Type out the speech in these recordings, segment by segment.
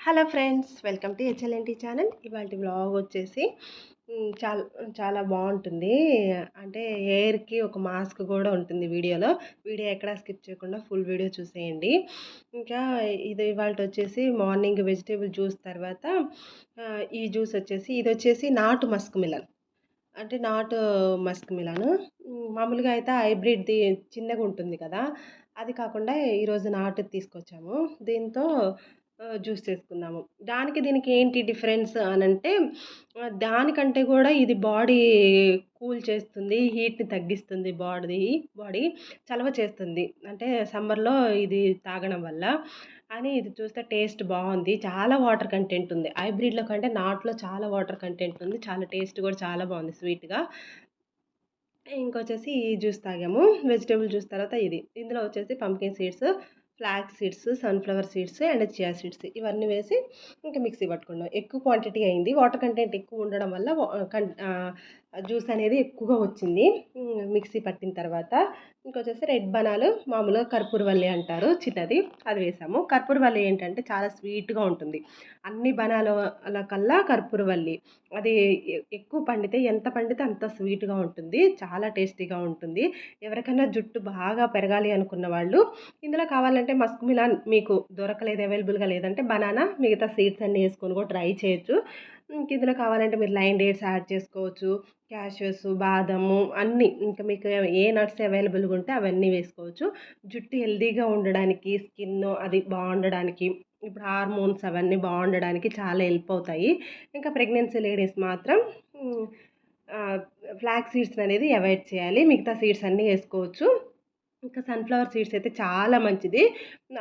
Hello friends welcome to HLNT channel. ఇవాళ blog వచ్చేసి చాలా చాలా బాగుంటుంది. అంటే హెయిర్కి ఒక మాస్క్ కూడా ఉంటుంది వీడియోలో. వీడియో ఎక్కడా స్కిప్ చేయకుండా ఫుల్ వీడియో చూసేయండి. ఇంకా ఇది ఇవాళ వచ్చేసి మార్నింగ్ వెజిటేబుల్ జ్యూస్ తర్వాత ఈ జ్యూస్ వచ్చేసి ఇది వచ్చేసి నాటు మస్క్ మిలన్. అంటే నాటు మస్క్ మిలాను. మామూలుగా అయితే హైబ్రిడ్ది చిన్నగా ఉంటుంది కదా. అది కాకుండా ఈరోజు నాటు తీసుకొచ్చాము. దీంతో జ్యూస్ చేసుకుందాము. దానికి దీనికి ఏంటి డిఫరెన్స్ అని అంటే దానికంటే కూడా ఇది బాడీ కూల్ చేస్తుంది హీట్ని తగ్గిస్తుంది బాడీ బాడీ చలవ చేస్తుంది. అంటే సమ్మర్లో ఇది తాగడం వల్ల. అని ఇది చూస్తే టేస్ట్ బాగుంది. చాలా వాటర్ కంటెంట్ ఉంది. హైబ్రిడ్లో కంటే నాట్లో చాలా వాటర్ కంటెంట్ ఉంది. చాలా టేస్ట్ కూడా చాలా బాగుంది స్వీట్గా. ఇంకొచ్చేసి ఈ జ్యూస్ తాగాము. వెజిటేబుల్ జ్యూస్ తర్వాత ఇది. ఇందులో వచ్చేసి pumpkin seeds flax seeds sunflower seeds and chia seeds ఇవన్నీ వేసి ఇంకా మిక్సీ పట్టుకున్నాం ఎక్కువ క్వాంటిటీ అయింది. వాటర్ కంటెంట్ ఎక్కువ ఉండడం వల్ల జ్యూస్ అనేది ఎక్కువగా వచ్చింది. మిక్సీ పట్టిన తర్వాత ఇంకొచ్చేసి రెడ్ బనాలు మామూలుగా కర్పూరవల్లి అంటారు చిన్నది. అది వేసాము. కర్పూరవల్లి ఏంటంటే చాలా స్వీట్గా ఉంటుంది. అన్ని బనాల కల్లా కర్పూరవల్లి అది ఎక్కువ పండితే ఎంత పండితే అంత స్వీట్గా ఉంటుంది. చాలా టేస్టీగా ఉంటుంది. ఎవరికైనా జుట్టు బాగా పెరగాలి అనుకున్న వాళ్ళు ఇందులో కావాలంటే మస్క్ మిలాన్ మీకు దొరకలేదు అవైలబుల్గా లేదంటే బనానా మిగతా సీడ్స్ అన్నీ వేసుకొని కూడా ట్రై చేయొచ్చు. ఇందులో కావాలంటే మీరు లైన్ డేట్స్ యాడ్ చేసుకోవచ్చు. క్యాషెస్ బాదము అన్నీ ఇంకా మీకు ఏ నట్స్ అవైలబుల్గా ఉంటే అవన్నీ వేసుకోవచ్చు. జుట్టు హెల్దీగా ఉండడానికి స్కిన్ అది బాగుండడానికి ఇప్పుడు హార్మోన్స్ అవన్నీ బాగుండడానికి చాలా హెల్ప్ అవుతాయి. ఇంకా ప్రెగ్నెన్సీ లేడీస్ మాత్రం ఫ్లాక్ సీడ్స్ అనేది అవాయిడ్ చేయాలి. మిగతా సీడ్స్ అన్నీ వేసుకోవచ్చు. ఇంకా సన్ఫ్లవర్ సీడ్స్ అయితే చాలా మంచిది.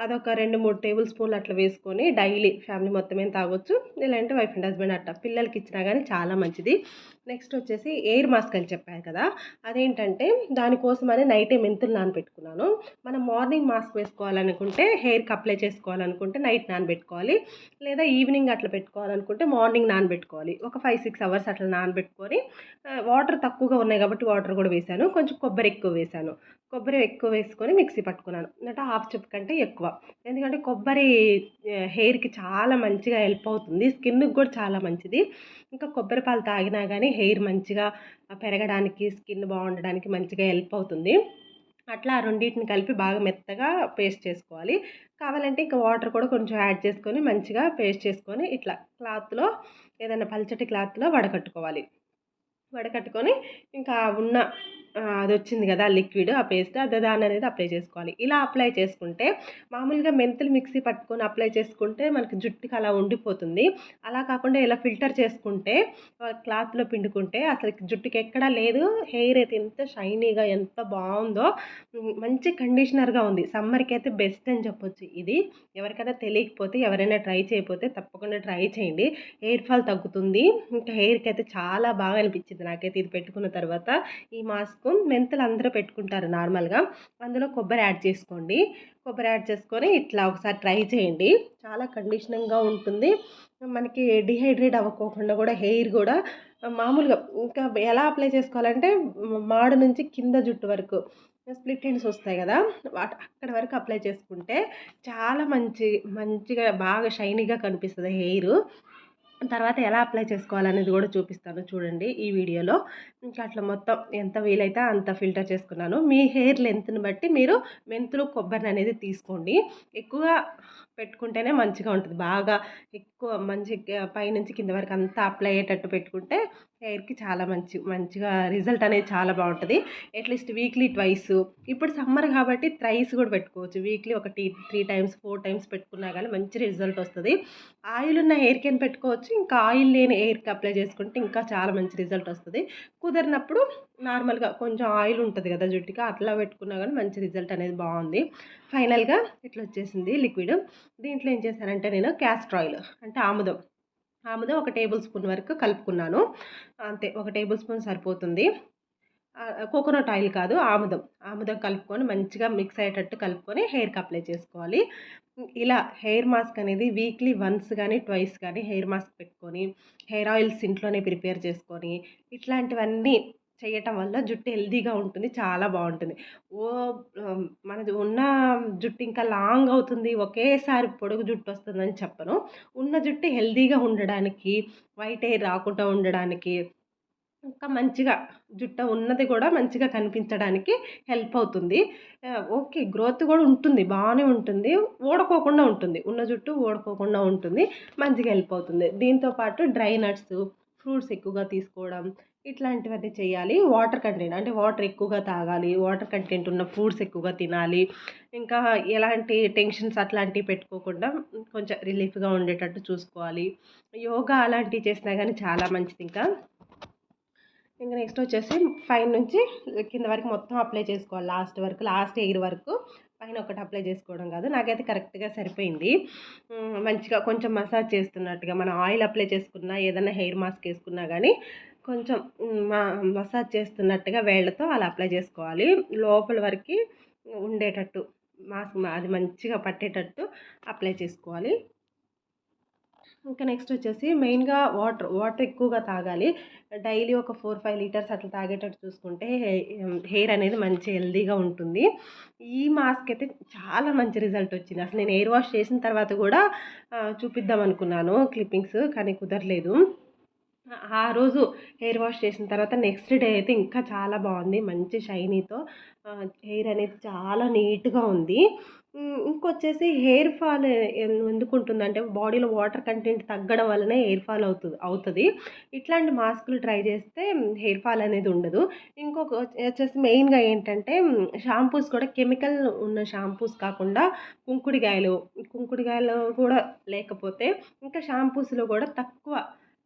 అదొక రెండు మూడు టేబుల్ స్పూన్లు అట్లా వేసుకొని డైలీ ఫ్యామిలీ మొత్తం ఏం తాగొచ్చు. లేదంటే వైఫ్ అండ్ హస్బెండ్ అట్లా పిల్లలకి ఇచ్చినా కానీ చాలా మంచిది. నెక్స్ట్ వచ్చేసి ఎయిర్ మాస్క్ అని చెప్పాను కదా అదేంటంటే దానికోసమని నైటే మెంతులు నానబెట్టుకున్నాను. మనం మార్నింగ్ మాస్క్ వేసుకోవాలనుకుంటే హెయిర్కి అప్లై చేసుకోవాలనుకుంటే నైట్ నానబెట్టుకోవాలి లేదా ఈవినింగ్ అట్లా పెట్టుకోవాలనుకుంటే మార్నింగ్ నానబెట్టుకోవాలి. ఒక ఫైవ్ సిక్స్ అవర్స్ అట్లా నానబెట్టుకొని వాటర్ తక్కువగా ఉన్నాయి కాబట్టి వాటర్ కూడా వేసాను కొంచెం కొబ్బరి ఎక్కువ వేసాను కొబ్బరి ఎక్కువ వేసుకొని మిక్సీ పట్టుకున్నాను. అంటే హాఫ్ చెప్ కంటే ఎక్కువ. ఎందుకంటే కొబ్బరి హెయిర్కి చాలా మంచిగా హెల్ప్ అవుతుంది. స్కిన్కి కూడా చాలా మంచిది. ఇంకా కొబ్బరి పాలు తాగినా కానీ హెయిర్ మంచిగా పెరగడానికి స్కిన్ బాగుండడానికి మంచిగా హెల్ప్ అవుతుంది. అట్లా ఆ రెండింటిని కలిపి బాగా మెత్తగా పేస్ట్ చేసుకోవాలి. కావాలంటే ఇంకా వాటర్ కూడా కొంచెం యాడ్ చేసుకొని మంచిగా పేస్ట్ చేసుకొని ఇట్లా క్లాత్లో ఏదైనా పల్చటి క్లాత్లో వడకట్టుకోవాలి. వడకట్టుకొని ఇంకా ఉన్న అది వచ్చింది కదా లిక్విడ్ ఆ పేస్ట్ అది దాని అనేది అప్లై చేసుకోవాలి. ఇలా అప్లై చేసుకుంటే మామూలుగా మెంతులు మిక్సీ పట్టుకొని అప్లై చేసుకుంటే మనకి జుట్టుకి అలా ఉండిపోతుంది. అలా కాకుండా ఇలా ఫిల్టర్ చేసుకుంటే క్లాత్లో పిండుకుంటే అసలు జుట్టుకి ఎక్కడా లేదు. హెయిర్ అయితే ఎంత షైనీగా ఎంత బాగుందో మంచి కండిషనర్గా ఉంది. సమ్మర్కి అయితే బెస్ట్ అని చెప్పొచ్చు ఇది. ఎవరికైనా తెలియకపోతే ఎవరైనా ట్రై చేయకపోతే తప్పకుండా ట్రై చేయండి. హెయిర్ ఫాల్ తగ్గుతుంది. ఇంకా హెయిర్కి అయితే చాలా బాగా అనిపించింది నాకైతే ఇది పెట్టుకున్న తర్వాత. ఈ మాస్క్ మెంతులు అందరూ పెట్టుకుంటారు నార్మల్గా. అందులో కొబ్బరి యాడ్ చేసుకోండి. కొబ్బరి యాడ్ చేసుకొని ఇట్లా ఒకసారి ట్రై చేయండి. చాలా కండిషనింగ్గా ఉంటుంది. మనకి డిహైడ్రేట్ అవ్వకోకుండా కూడా హెయిర్ కూడా మామూలుగా ఇంకా ఎలా అప్లై చేసుకోవాలంటే మాడు నుంచి కింద జుట్టు వరకు స్ప్లిట్ ఎండ్స్ వస్తాయి కదా వాటి అక్కడ వరకు అప్లై చేసుకుంటే చాలా మంచి మంచిగా బాగా షైనీగా కనిపిస్తుంది హెయిర్. తర్వాత ఎలా అప్లై చేసుకోవాలనేది కూడా చూపిస్తాను చూడండి ఈ వీడియోలో. ఇంకా అట్లా మొత్తం ఎంత వీలైతే అంత ఫిల్టర్ చేసుకున్నాను. మీ హెయిర్ లెంత్ని బట్టి మీరు మెంతులు కొబ్బరిని అనేది తీసుకోండి. ఎక్కువగా పెట్టుకుంటేనే మంచిగా ఉంటుంది. బాగా ఎక్కువ మంచి పైనుంచి కింద వరకు అంతా అప్లై అయ్యేటట్టు పెట్టుకుంటే హెయిర్కి చాలా మంచి మంచిగా రిజల్ట్ అనేది చాలా బాగుంటుంది. At least weekly twice. ఇప్పుడు సమ్మర్ కాబట్టి థ్రైస్ కూడా పెట్టుకోవచ్చు. వీక్లీ ఒక టీ త్రీ టైమ్స్ ఫోర్ టైమ్స్ పెట్టుకున్నా కానీ మంచి రిజల్ట్ వస్తుంది. ఆయిల్ ఉన్న హెయిర్కి అని పెట్టుకోవచ్చు? ఇంకా ఆయిల్ లేని హెయిర్కి అప్లై చేసుకుంటే ఇంకా చాలా మంచి రిజల్ట్ వస్తుంది. కుదిరినప్పుడు నార్మల్గా కొంచెం ఆయిల్ ఉంటుంది కదా జుట్టుకి అట్లా పెట్టుకున్నా కానీ మంచి రిజల్ట్ అనేది బాగుంది. ఫైనల్గా ఇట్లా వచ్చేసింది లిక్విడ్. దీంట్లో ఏం చేశానంటే నేను క్యాస్టర్ ఆయిల్ అంటే ఆముదం. ఆముదం ఒక టేబుల్ స్పూన్ వరకు కలుపుకున్నాను. అంతే ఒక టేబుల్ స్పూన్ సరిపోతుంది. కోకోనట్ ఆయిల్ కాదు ఆముదం. ఆముదం కలుపుకొని మంచిగా మిక్స్ అయ్యేటట్టు కలుపుకొని హెయిర్కి అప్లై చేసుకోవాలి. ఇలా హెయిర్ మాస్క్ అనేది వీక్లీ వన్స్ కానీ ట్వైస్ కానీ హెయిర్ మాస్క్ పెట్టుకొని హెయిర్ ఆయిల్స్ ఇంట్లోనే ప్రిపేర్ చేసుకొని ఇట్లాంటివన్నీ చేయటం వల్ల జుట్టు హెల్దీగా ఉంటుంది చాలా బాగుంటుంది. ఓ మనది ఉన్న జుట్టు ఇంకా లాంగ్ అవుతుంది ఒకేసారి పొడుగు జుట్టు వస్తుందని చెప్పను. ఉన్న జుట్టు హెల్తీగా ఉండడానికి వైట్ హెయిర్ రాకుండా ఉండడానికి ఇంకా మంచిగా జుట్టు ఉన్నది కూడా మంచిగా కనిపించడానికి హెల్ప్ అవుతుంది. ఓకే గ్రోత్ కూడా ఉంటుంది బాగానే ఉంటుంది ఓడకోకుండా ఉంటుంది. ఉన్న జుట్టు ఓడకోకుండా ఉంటుంది మంచిగా హెల్ప్ అవుతుంది. దీంతోపాటు డ్రై నట్స్ ఫ్రూట్స్ ఎక్కువగా తీసుకోవడం ఇట్లాంటివన్నీ చేయాలి. వాటర్ కంటెంట్ అంటే వాటర్ ఎక్కువగా తాగాలి వాటర్ కంటెంట్ ఉన్న ఫ్రూట్స్ ఎక్కువగా తినాలి. ఇంకా ఎలాంటి టెన్షన్స్ అట్లాంటివి పెట్టుకోకుండా కొంచెం రిలీఫ్గా ఉండేటట్టు చూసుకోవాలి. యోగా అలాంటివి చేసినా కానీ చాలా మంచిది ఇంకా. ఇంకా నెక్స్ట్ వచ్చేసి పైన నుంచి కింద వరకు మొత్తం అప్లై చేసుకోవాలి. లాస్ట్ వరకు లాస్ట్ ఎయిర్ వరకు పైన ఒకటి అప్లై చేసుకోవడం కాదు. నాకైతే కరెక్ట్గా సరిపోయింది. మంచిగా కొంచెం మసాజ్ చేస్తున్నట్టుగా మనం ఆయిల్ అప్లై చేసుకున్నా ఏదైనా హెయిర్ మాస్క్ వేసుకున్నా కానీ కొంచెం మసాజ్ చేస్తున్నట్టుగా వేళ్ళతో అలా అప్లై చేసుకోవాలి. లోపల వరకు ఉండేటట్టు మాస్క్ అది మంచిగా పట్టేటట్టు అప్లై చేసుకోవాలి. ఇంకా నెక్స్ట్ వచ్చేసి మెయిన్గా వాటర్ వాటర్ ఎక్కువగా తాగాలి. డైలీ ఒక ఫోర్ ఫైవ్ లీటర్స్ అట్లా తాగేటట్టు చూసుకుంటే హెయిర్ అనేది మంచి హెల్దీగా ఉంటుంది. ఈ మాస్క్ అయితే చాలా మంచి రిజల్ట్ వచ్చింది. అసలు నేను హెయిర్ వాష్ చేసిన తర్వాత కూడా చూపిద్దాం అనుకున్నాను క్లిప్పింగ్స్ కానీ కుదరలేదు. ఆ రోజు హెయిర్ వాష్ చేసిన తర్వాత నెక్స్ట్ డే అయితే ఇంకా చాలా బాగుంది. మంచి షైనీతో. హెయిర్ అనేది చాలా నీట్గా ఉంది. ఇంకొచ్చేసి హెయిర్ ఫాల్ ఎందుకు ఉంటుందంటే బాడీలో వాటర్ కంటెంట్ తగ్గడం వల్లనే హెయిర్ ఫాల్ అవుతుంది అవుతుంది. ఇట్లాంటి మాస్కులు ట్రై చేస్తే హెయిర్ ఫాల్ అనేది ఉండదు. ఇంకొక వచ్చేసి మెయిన్గా ఏంటంటే షాంపూస్ కూడా కెమికల్ ఉన్న షాంపూస్ కాకుండా కుంకుడికాయలు కుంకుడికాయలు కూడా లేకపోతే ఇంకా షాంపూస్లో కూడా తక్కువ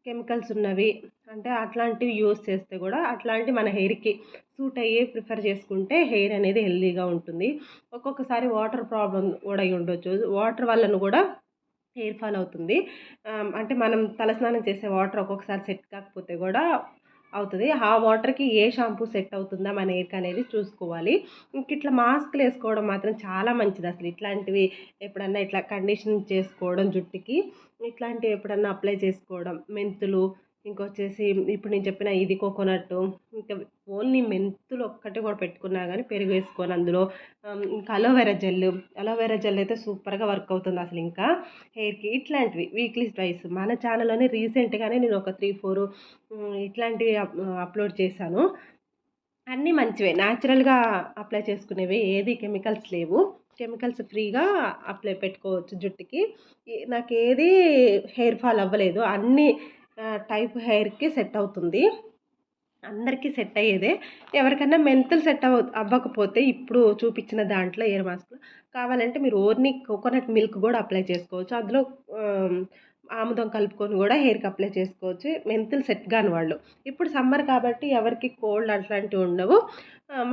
కెమికల్స్ ఉన్నవి అంటే అట్లాంటివి యూస్ చేస్తే కూడా అట్లాంటి మన హెయిర్కి సూట్ అయ్యే ప్రిఫర్ చేసుకుంటే హెయిర్ అనేది హెల్దీగా ఉంటుంది. ఒక్కొక్కసారి వాటర్ ప్రాబ్లం కూడా అయి ఉండొచ్చు. వాటర్ వలన కూడా హెయిర్ ఫాల్ అవుతుంది. అంటే మనం తలస్నానం చేసే వాటర్ ఒక్కొక్కసారి సెట్ కాకపోతే కూడా అవుతుంది. ఆ వాటర్కి ఏ షాంపూ సెట్ అవుతుందా మన హెయిర్కి అనేది చూసుకోవాలి. ఇంక ఇట్లా మాస్క్లు వేసుకోవడం మాత్రం చాలా మంచిది అసలు. ఇట్లాంటివి ఎప్పుడన్నా ఇట్లా కండిషన్ చేసుకోవడం జుట్టుకి ఇట్లాంటివి ఎప్పుడన్నా అప్లై చేసుకోవడం మెంతులు ఇంకొచ్చేసి ఇప్పుడు నేను చెప్పిన ఇది కోకోనట్ ఇంకా ఓన్లీ మెంతులు ఒక్కటి కూడా పెట్టుకున్నా కానీ పెరుగు వేసుకొని అందులో. ఇంకా అలోవెరా జెల్ అలోవెరా జెల్ అయితే సూపర్గా వర్క్ అవుతుంది అసలు ఇంకా. హెయిర్కి ఇట్లాంటివి వీక్లీ ట్వైస్. మన ఛానల్లోనే రీసెంట్గానే నేను ఒక త్రీ ఫోర్ ఇట్లాంటివి అప్లోడ్ చేశాను. అన్నీ మంచివే. న్యాచురల్గా అప్లై చేసుకునేవి ఏది కెమికల్స్ లేవు. కెమికల్స్ ఫ్రీగా అప్లై పెట్టుకోవచ్చు జుట్టుకి. నాకు ఏది హెయిర్ ఫాల్ అవ్వలేదు. అన్నీ టైప్ హెయిర్కి సెట్ అవుతుంది. అందరికీ సెట్ అయ్యేదే. ఎవరికైనా మెంతులు సెట్ అవ్వ అవ్వకపోతే ఇప్పుడు చూపించిన దాంట్లో ఇయర్ మాస్క్లో కావాలంటే మీరు ఓన్లీ కోకోనట్ మిల్క్ కూడా అప్లై చేసుకోవచ్చు. అందులో ఆముదం కలుపుకొని కూడా హెయిర్కి అప్లై చేసుకోవచ్చు. మెంతులు సెట్ కాని వాళ్ళు. ఇప్పుడు సమ్మర్ కాబట్టి ఎవరికి కోల్డ్ అట్లాంటివి ఉండవు.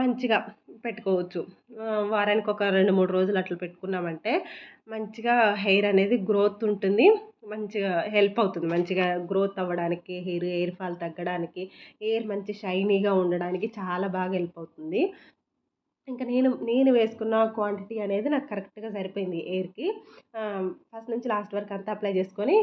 మంచిగా పెట్టుకోవచ్చు. వారానికి ఒక రెండు మూడు రోజులు అట్లా పెట్టుకున్నామంటే మంచిగా హెయిర్ అనేది గ్రోత్ ఉంటుంది. మంచిగా హెల్ప్ అవుతుంది. మంచిగా గ్రోత్ అవ్వడానికి హెయిర్ హెయిర్ ఫాల్ తగ్గడానికి హెయిర్ మంచి షైనీగా ఉండడానికి చాలా బాగా హెల్ప్ అవుతుంది. ఇంకా నేను నేను వేసుకున్న క్వాంటిటీ అనేది నాకు కరెక్ట్గా సరిపోయింది ఎయిర్కి ఫస్ట్ నుంచి లాస్ట్ వరకు అంతా అప్లై చేసుకొని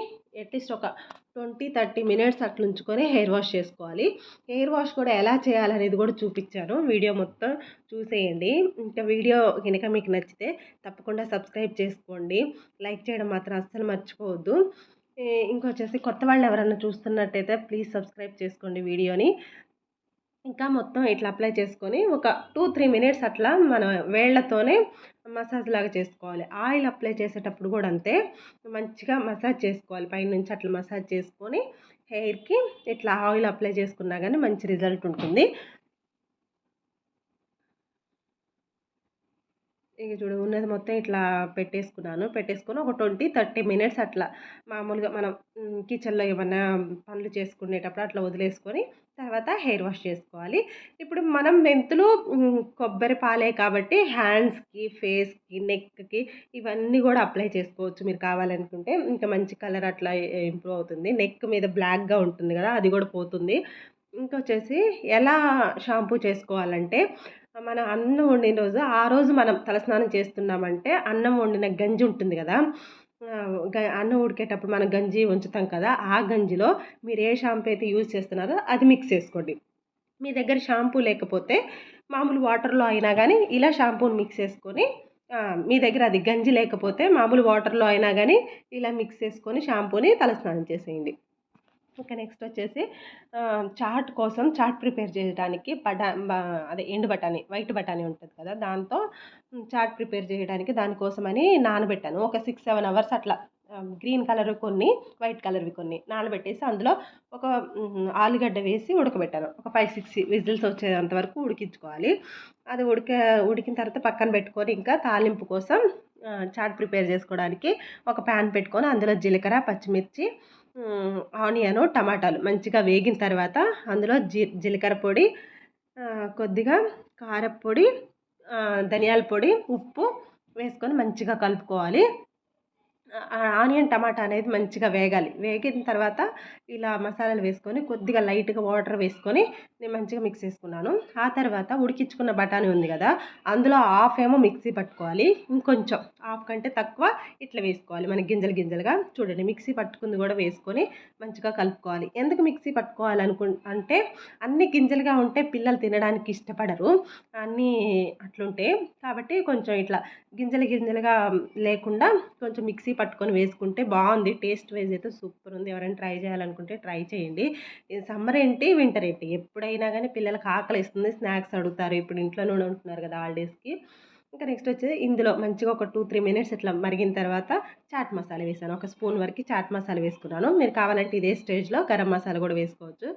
అట్లీస్ట్ ఒక ట్వంటీ థర్టీ మినిట్స్ అట్లా ఉంచుకొని హెయిర్ వాష్ చేసుకోవాలి. హెయిర్ వాష్ కూడా ఎలా చేయాలనేది కూడా చూపించాను. వీడియో మొత్తం చూసేయండి. ఇంకా వీడియో కనుక మీకు నచ్చితే తప్పకుండా సబ్స్క్రైబ్ చేసుకోండి. లైక్ చేయడం మాత్రం అస్సలు మర్చిపోవద్దు. ఇంకొచ్చేసి కొత్త వాళ్ళు ఎవరైనా చూస్తున్నట్టయితే ప్లీజ్ సబ్స్క్రైబ్ చేసుకోండి వీడియోని. ఇంకా మొత్తం ఇట్లా అప్లై చేసుకొని ఒక టూ త్రీ మినిట్స్ అట్లా మన వేళ్ళతోనే మసాజ్ లాగా చేసుకోవాలి. ఆయిల్ అప్లై చేసేటప్పుడు కూడా అంతే. మంచిగా మసాజ్ చేసుకోవాలి. పైనుంచి అట్లా మసాజ్ చేసుకొని హెయిర్కి ఇట్లా ఆయిల్ అప్లై చేసుకున్నా కానీ మంచి రిజల్ట్ ఉంటుంది. ఇక చూడు ఉన్నది మొత్తం ఇట్లా పెట్టేసుకున్నాను. పెట్టేసుకొని ఒక ట్వంటీ థర్టీ మినిట్స్ అట్లా మామూలుగా మనం కిచెన్లో ఏమన్నా పనులు చేసుకునేటప్పుడు అట్లా వదిలేసుకొని తర్వాత హెయిర్ వాష్ చేసుకోవాలి. ఇప్పుడు మనం మెంతులు కొబ్బరి పాలే కాబట్టి హ్యాండ్స్కి ఫేస్కి నెక్కి ఇవన్నీ కూడా అప్లై చేసుకోవచ్చు. మీరు కావాలనుకుంటే ఇంకా మంచి కలర్ అట్లా ఇంప్రూవ్ అవుతుంది. నెక్ మీద బ్లాక్గా ఉంటుంది కదా అది కూడా పోతుంది. ఇంకొచ్చేసి ఎలా షాంపూ చేసుకోవాలంటే మన అన్నం వండిన రోజు ఆ రోజు మనం తలస్నానం చేస్తున్నామంటే అన్నం వండిన గంజి ఉంటుంది కదా. అన్నం ఉడికేటప్పుడు మనం గంజి ఉంచుతాం కదా ఆ గంజిలో మీరు ఏ షాంపూ అయితే యూజ్ చేస్తున్నారో అది మిక్స్ చేసుకోండి. మీ దగ్గర షాంపూ లేకపోతే మామూలు వాటర్లో అయినా కానీ ఇలా షాంపూని మిక్స్ చేసుకొని మీ దగ్గర అది గంజి లేకపోతే మామూలు వాటర్లో అయినా కానీ ఇలా మిక్స్ చేసుకొని షాంపూని తలస్నానం చేసేయండి. ఇంకా నెక్స్ట్ వచ్చేసి చాట్ కోసం చాట్ ప్రిపేర్ చేయడానికి బటా అదే ఎండు బఠానీ వైట్ బఠానీ ఉంటుంది కదా దాంతో చాట్ ప్రిపేర్ చేయడానికి దానికోసమని నానబెట్టాను. ఒక సిక్స్ సెవెన్ అవర్స్ అట్లా గ్రీన్ కలర్ కొన్ని వైట్ కలర్వి కొన్ని నానబెట్టేసి అందులో ఒక ఆలుగడ్డ వేసి ఉడకబెట్టాను. ఒక ఫైవ్ సిక్స్ విజిల్స్ వచ్చేంత వరకు ఉడికించుకోవాలి. అది ఉడిక ఉడికిన తర్వాత పక్కన పెట్టుకొని ఇంకా తాలింపు కోసం చాట్ ప్రిపేర్ చేసుకోవడానికి ఒక ప్యాన్ పెట్టుకొని అందులో జీలకర్ర పచ్చిమిర్చి ఆనియను టమాటాలు మంచిగా వేగిన తర్వాత అందులో జీ జీలకర్ర పొడి కొద్దిగా కారపొడి ధనియాల పొడి ఉప్పు వేసుకొని మంచిగా కలుపుకోవాలి. ఆనియన్ టమాటా అనేది మంచిగా వేగాలి. వేగిన తర్వాత ఇలా మసాలాలు వేసుకొని కొద్దిగా లైట్గా వాటర్ వేసుకొని నేను మంచిగా మిక్స్ చేసుకున్నాను. ఆ తర్వాత ఉడికించుకున్న బఠానీ ఉంది కదా అందులో హాఫ్ ఏమో మిక్సీ పట్టుకోవాలి. ఇంకొంచెం హాఫ్ కంటే తక్కువ ఇట్లా వేసుకోవాలి. మన గింజలు గింజలుగా చూడండి మిక్సీ పట్టుకుంది కూడా వేసుకొని మంచిగా కలుపుకోవాలి. ఎందుకు మిక్సీ పట్టుకోవాలి అంటే అన్ని గింజలుగా ఉంటే పిల్లలు తినడానికి ఇష్టపడరు. అన్నీ అట్లుంటే కాబట్టి కొంచెం ఇట్లా గింజలు గింజలుగా లేకుండా కొంచెం మిక్సీ పట్టుకొని వేసుకుంటే బాగుంది. టేస్ట్ వైజ్ అయితే సూపర్ ఉంది. ఎవరైనా ట్రై చేయాలనుకుంటే ట్రై చేయండి. సమ్మర్ ఏంటి? వింటర్ ఏంటి? ఎప్పుడైనా కానీ పిల్లలకి ఆకలి ఇస్తుంది స్నాక్స్ అడుగుతారు. ఇప్పుడు ఇంట్లోనే ఉంటున్నారు కదా హాలిడేస్కి. ఇంకా నెక్స్ట్ వచ్చేది ఇందులో మంచిగా ఒక టూ త్రీ మినిట్స్ ఇట్లా మరిగిన తర్వాత చాట్ మసాలా వేసాను. ఒక స్పూన్ వరకు చాట్ మసాలా వేసుకున్నాను. మీరు కావాలంటే ఇదే స్టేజ్లో గరం మసాలా కూడా వేసుకోవచ్చు.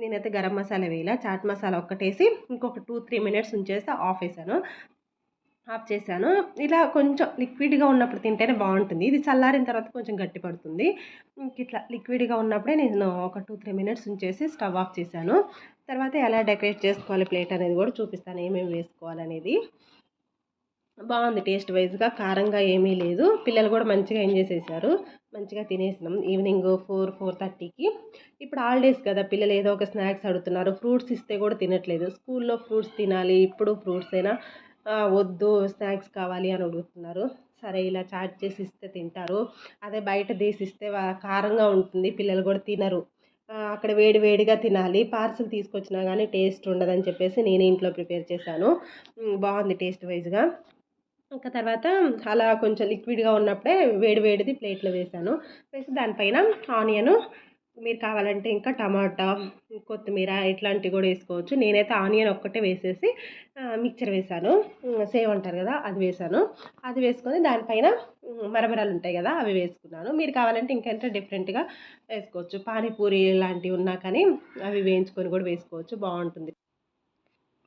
నేనైతే గరం మసాలా వేయలే. చాట్ మసాలా ఒక్కటేసి ఇంకొక టూ త్రీ మినిట్స్ ఉంచేస్తే ఆఫ్ వేసాను. ఆఫ్ చేశాను. ఇలా కొంచెం లిక్విడ్గా ఉన్నప్పుడు తింటేనే బాగుంటుంది. ఇది చల్లారిన తర్వాత కొంచెం గట్టి పడుతుంది. ఇంక ఇట్లా లిక్విడ్గా ఉన్నప్పుడే నేను ఒక టూ త్రీ మినిట్స్ ఉంచేసి స్టవ్ ఆఫ్ చేశాను. తర్వాత ఎలా డెకరేట్ చేసుకోవాలి ప్లేట్ అనేది కూడా చూపిస్తాను. ఏమేమి వేసుకోవాలనేది. బాగుంది టేస్ట్ వైజ్గా. కారంగా ఏమీ లేదు. పిల్లలు కూడా మంచిగా ఎంజాయ్ చేశారు మంచిగా తినేసినాం. ఈవినింగ్ ఫోర్ ఫోర్ థర్టీకి. ఇప్పుడు హాలిడేస్ కదా. పిల్లలు ఏదో ఒక స్నాక్స్ అడుగుతున్నారు. ఫ్రూట్స్ ఇస్తే కూడా తినట్లేదు. స్కూల్లో ఫ్రూట్స్ తినాలి. ఇప్పుడు ఫ్రూట్స్ అయినా వద్దు స్నాక్స్ కావాలి అని అడుగుతున్నారు. సరే ఇలా చాట్ చేసి ఇస్తే తింటారు. అదే బయట తీసి ఇస్తే కారంగా ఉంటుంది పిల్లలు కూడా తినరు. అక్కడ వేడి వేడిగా తినాలి. పార్సల్ తీసుకొచ్చినా కానీ టేస్ట్ ఉండదని చెప్పేసి నేను ఇంట్లో ప్రిపేర్ చేశాను. బాగుంది టేస్ట్ వైజ్గా. ఇంకా తర్వాత అలా కొంచెం లిక్విడ్గా ఉన్నప్పుడే వేడి వేడిది ప్లేట్లో వేసాను వేసి దానిపైన ఆనియన్ మీరు కావాలంటే ఇంకా టమాటా కొత్తిమీర ఇట్లాంటివి కూడా వేసుకోవచ్చు. నేనైతే ఆనియన్ ఒక్కటే వేసేసి మిక్చర్ వేసాను. సేవ్ అంటారు కదా అది వేసాను. అది వేసుకొని దానిపైన మరమరాలు ఉంటాయి కదా అవి వేసుకున్నాను. మీరు కావాలంటే ఇంకెంత డిఫరెంట్గా వేసుకోవచ్చు. పానీపూరి లాంటివి ఉన్నా కానీ అవి వేయించుకొని కూడా వేసుకోవచ్చు. బాగుంటుంది.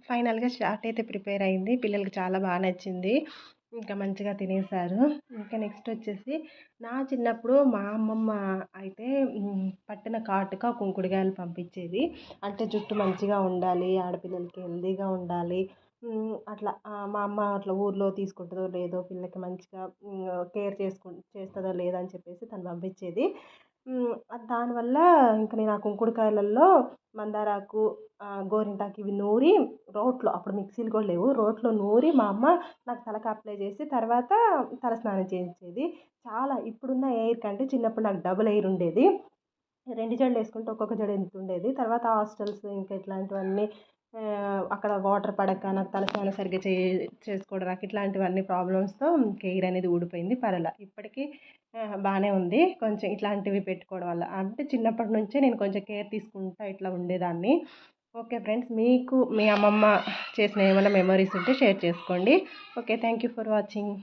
ఫైనల్గా చాట్ అయితే ప్రిపేర్ అయింది. పిల్లలకి చాలా బాగా నచ్చింది. ఇంకా మంచిగా తినేసారు. ఇంకా నెక్స్ట్ వచ్చేసి నా చిన్నప్పుడు మా అమ్మమ్మ అయితే పట్టిన కాటుక కుంకుడుగాయలు పంపించేది. అంటే జుట్టు మంచిగా ఉండాలి ఆడపిల్లలకి హెల్దీగా ఉండాలి. అట్లా మా అమ్మ అట్లా ఊర్లో తీసుకుంటుందో లేదో పిల్లకి మంచిగా కేర్ చేసుకు చేస్తుందో లేదో అని చెప్పేసి తను పంపించేది. దానివల్ల ఇంకా నేను ఆ కుంకుడుకాయలలో మందారాకు గోరింటాకు ఇవి నూరి రోట్లో అప్పుడు మిక్సీలు కూడా లేవు. రోట్లో నూరి మా అమ్మ నాకు తలకు అప్లై చేసి తర్వాత తల స్నానం చేయించేది. చాలా ఇప్పుడున్న ఎయిర్ కంటే చిన్నప్పుడు నాకు డబుల్ ఎయిర్ ఉండేది. రెండు జడలు వేసుకుంటే ఒక్కొక్క జడ ఎంత ఉండేది. తర్వాత హాస్టల్స్ ఇంకా ఇట్లాంటివన్నీ అక్కడ వాటర్ పడక నాకు తలస్నానం సరిగ్గా చే చేసుకోవడం నాకు ఇట్లాంటివన్నీ ప్రాబ్లమ్స్తో ఎయిర్ అనేది ఊడిపోయింది పరల. ఇప్పటికీ బాగానే ఉంది. కొంచెం ఇట్లాంటివి పెట్టుకోవడం వల్ల. అంటే చిన్నప్పటి నుంచే నేను కొంచెం కేర్ తీసుకుంటా ఇట్లా ఉండేదాన్ని. ఓకే ఫ్రెండ్స్ మీకు మీ అమ్మమ్మ చేసిన ఏమైనా మెమరీస్ ఉంటే షేర్ చేసుకోండి. Okay thank you for watching.